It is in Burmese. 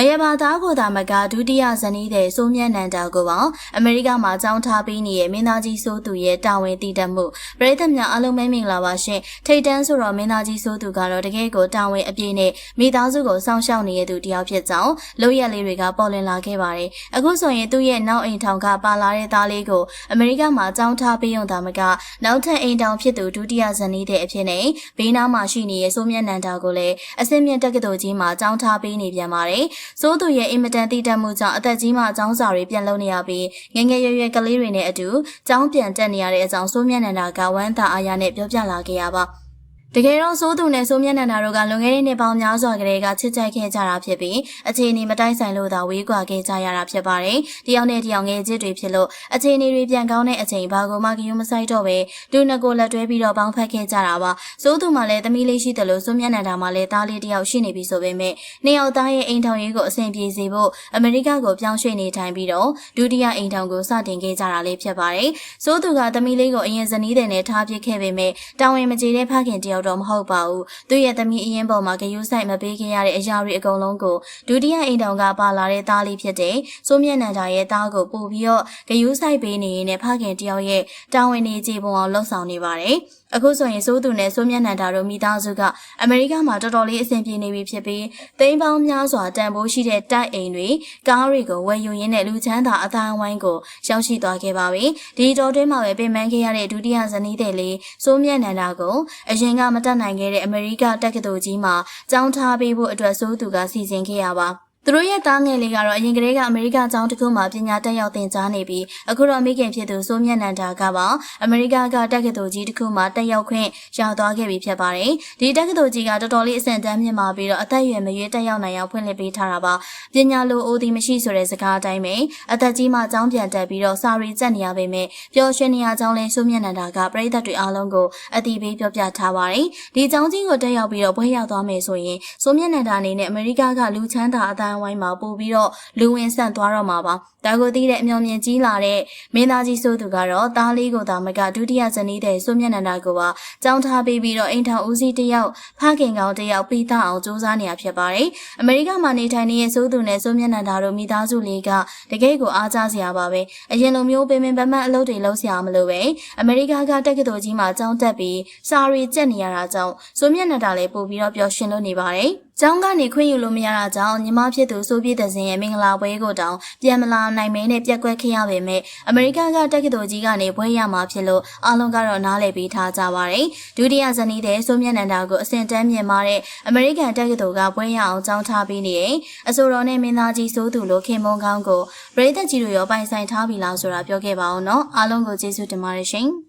မယဘာသားကိုသာမကဒုတိယဇနီးတဲ့စိုးမြတ်နန္ဒာကိုပါအမေရိကမှာကြောင်းထားပေးနေတဲ့မင်းသားကြီးစိုးသူရဲ့တာဝန်တည်တတ်မှုပရိသတ်များအားလုံးပဲမင်္ဂလာပါရှင်ထိတ်တန်းဆိုတော့မင်းသားကြီးစိုးသူကတော့တကယ်ကိုတာဝန်အပြည့်နဲ့မိသားစုကိုစောင့်ရှောက်နေတဲ့သူတစ်ယောက်ဖြစ်ကြောင်းလုပ်ရက်လေးတွေကပေါ်လွင်လာခဲ့ပါတယ်အခုဆိုရင်သူ့ရဲ့နောက်အိမ်ထောင်ကပါလာတဲ့သားလေးကိုအမေရိကမှာကြောင်းထားပေးရုံသာမကနောက်ထပ်အိမ်ထောင်ဖြစ်သူဒုတိယဇနီးတဲ့အဖြစ်နဲ့ဘေးနားမှာရှိနေတဲ့စိုးမြတ်နန္ဒာကိုလည်းအစင်းမြင့်တက္ကသိုလ်ကြီးမှာကြောင်းထားပေးနေပြန်ပါတယ်စိုးသူရဲ့အင်မတန်တည်တတ်မှုကြောင့်အသက်ကြီးမှအကြောင်းစာတွေပြန်လုပ်နေရပြီးငယ်ငယ်ရွယ်ရွယ်ကလေးတွေနဲ့အတူကြောင်းပြန်တက်နေရတဲ့အကြောင်းစိုးမြတ်နန္ဒာကဝမ်းသာအားရနဲ့ပြောပြလာခဲ့ရပါ တကယ်တော့စိုးသူနဲ့စိုးမျက်နှာနာတို့ကလွန်ခဲ့တဲ့နှစ်ပေါင်းများစွာကလေးကချစ်ကြိုက်ခဲ့ကြတာဖြစ်ပြီးအခြေအနေမတိုက်ဆိုင်လို့သာဝေးကွာခဲ့ကြရတာဖြစ်ပါတယ်။တယောက်နဲ့တယောက်ငယ်ချစ်တွေဖြစ်လို့အခြေအနေတွေပြန်ကောင်းတဲ့အချိန်ဘာကိုမှကြုံမဆိုင်တော့ပဲဒုနှစ်ကိုလက်တွဲပြီးတော့ပေါင်းဖက်ခဲ့ကြတာပါ။စိုးသူမှလည်းသမီးလေးရှိတယ်လို့စိုးမျက်နှာနာမှလည်းသားလေးတယောက်ရှိနေပြီဆိုပေမဲ့နှစ်ယောက်သားရဲ့အိမ်ထောင်ရေးကိုအဆင်ပြေစေဖို့အမေရိကကိုပြောင်းရွှေ့နေထိုင်ပြီးတော့ဒုတိယအိမ်ထောင်ကိုစတင်ခဲ့ကြတာလေးဖြစ်ပါတယ်။စိုးသူကသမီးလေးကိုအရင်ဇနီးတဲ့နဲ့ထားပစ်ခဲ့ပေမဲ့တာဝန်မကျေတဲ့ဖခင်တယောက်တော့မဟုတ်ပါဘူး။သူ့ရဲ့သမီးအရင်ပေါ်မှာဂယုဆိုင်မပေးခဲ့ရတဲ့အရာတွေအကုန်လုံးကိုဒုတိယအိမ်တောင်ကပါလာတဲ့သားလေးဖြစ်တဲ့စိုးမြတ်နန္ဒာရဲ့သားကိုပို့ပြီးတော့ဂယုဆိုင်ပေးနေရင်နဲ့ဖခင်တယောက်ရဲ့တာဝန်နေကြပုံအောင်လှုပ်ဆောင်နေပါတယ်။အခုဆိုရင်စိုးသူနဲ့စိုးမြတ်နန္ဒာတို့မိသားစုကအမေရိကမှာတော်တော်လေးအဆင်ပြေနေပြီဖြစ်ပြီးသိန်းပေါင်းများစွာတန်ဖိုးရှိတဲ့တိုက်အိမ်တွေကားတွေကိုဝယ်ယူရင်းနဲ့လူချမ်းသာအတိုင်းဝိုင်းကိုရောက်ရှိသွားခဲ့ပါပြီဒီတော်တွင်းမှာပဲပြင်ပန်းခဲ့ရတဲ့ဒုတိယဇနီးတဲ့လေးစိုးမြတ်နန္ဒာကိုအရင်ကမတက်နိုင်ခဲ့တဲ့အမေရိကတက္ကသိုလ်ကြီးမှာကျောင်းထားပေးဖို့အတွက်စိုးသူကစီစဉ်ခဲ့ရပါ သူတို့ရဲ့သားငယ်လေးကတော့အရင်ကတည်းကအမေရိကကျောင်းတစ်ခုမှာပညာတက်ရောက်သင်ကြားနေပြီးအခုတော့မိခင်ဖြစ်သူစိုးမြတ်နန္ဒာကပါအမေရိကကတက္ကသိုလ်ကြီးတစ်ခုမှာတက်ရောက်ခွင့်ရသွားခဲ့ပြီဖြစ်ပါတယ်။ဒီတက္ကသိုလ်ကြီးကတော်တော်လေးအဆင့်တန်းမြင့်မာပြီးတော့အသက်အရွယ်မရွေးတက်ရောက်နိုင်အောင်ဖွင့်လှစ်ပေးထားတာပါ။ပညာလိုအိုသည်မရှိဆိုတဲ့စကားအတိုင်းပဲအသက်ကြီးမှကျောင်းပြန်တက်ပြီးတော့စာရီကျက်နေရပေမဲ့ပျော်ရွှင်နေရကြောင်းလဲစိုးမြတ်နန္ဒာကပြည်သက်တွေအားလုံးကိုအတိပေးပြောပြထားပါတယ်။ဒီကျောင်းကြီးကိုတက်ရောက်ပြီးတော့ဘွဲရောက်သွားမယ်ဆိုရင်စိုးမြတ်နန္ဒာအနေနဲ့အမေရိကကလူချမ်းသာအတိုင်းဝိုင်းမှာပို့ပြီးတော့လူဝင်ဆန့်သွားတော့မှာပါဒါကိုသိတဲ့အမျော်မြင်ကြီးလာတဲ့မင်းသားကြီးဆိုသူကတော့သားလေးကိုသာမကဒုတိယဇနီးတဲ့စိုးမျက်နှာနာကိုပါကြောင်းထားပေးပြီးတော့အိမ်ထောင်ဦးစီးတယောက်ဖခင်ကောင်တယောက်ပြီးသားအောင်စူးစမ်းနေရဖြစ်ပါတယ်အမေရိကမှာနေထိုင်နေတဲ့စိုးသူနဲ့စိုးမျက်နှာနာတို့မိသားစုလေးကတကယ်ကိုအားကြစရာပါပဲအရင်လိုမျိုးပင်ပင်ပန်းပန်းအလုပ်တွေလုပ်စရာမလိုပဲအမေရိကကတက္ကသိုလ်ကြီးမှာကျောင်းတက်ပြီးစာရီကျက်နေရတာကြောင့်စိုးမျက်နှာတာလည်းပို့ပြီးတော့ပျော်ရွှင်လို့နေပါတယ် ကျောင်းကနေခွင့်ယူလို့မရတာကြောင့်ညီမဖြစ်သူစိုးပြည့်တဲ့စင်ရဲ့မင်္ဂလာပွဲကိုတောင်ပြန်မလာနိုင်မဲနဲ့ပြက်ကွက်ခဲ့ရပေမဲ့အမေရိကကတက္ကသိုလ်ကြီးကနေဘွဲရမှာဖြစ်လို့အားလုံးကတော့နားလည်ပြီးထားကြပါတယ်။ဒုတိယဇနီးတဲ့စိုးမြတ်နန္ဒာကိုအစင်တန်းမြင်မာတဲ့အမေရိကန်တက္ကသိုလ်ကဘွဲရအောင်ကျောင်းထားပြီးနေတယ်။အဆိုတော်နဲ့မင်းသားကြီးစိုးသူလိုခင်မုံကောင်းကိုပြည်သက်ကြီးတို့ရောပိုင်ဆိုင်ထားပြီလားဆိုတာပြောခဲ့ပါအောင်နော်။အားလုံးကိုကျေးဇူးတင်ပါတယ်ရှင်။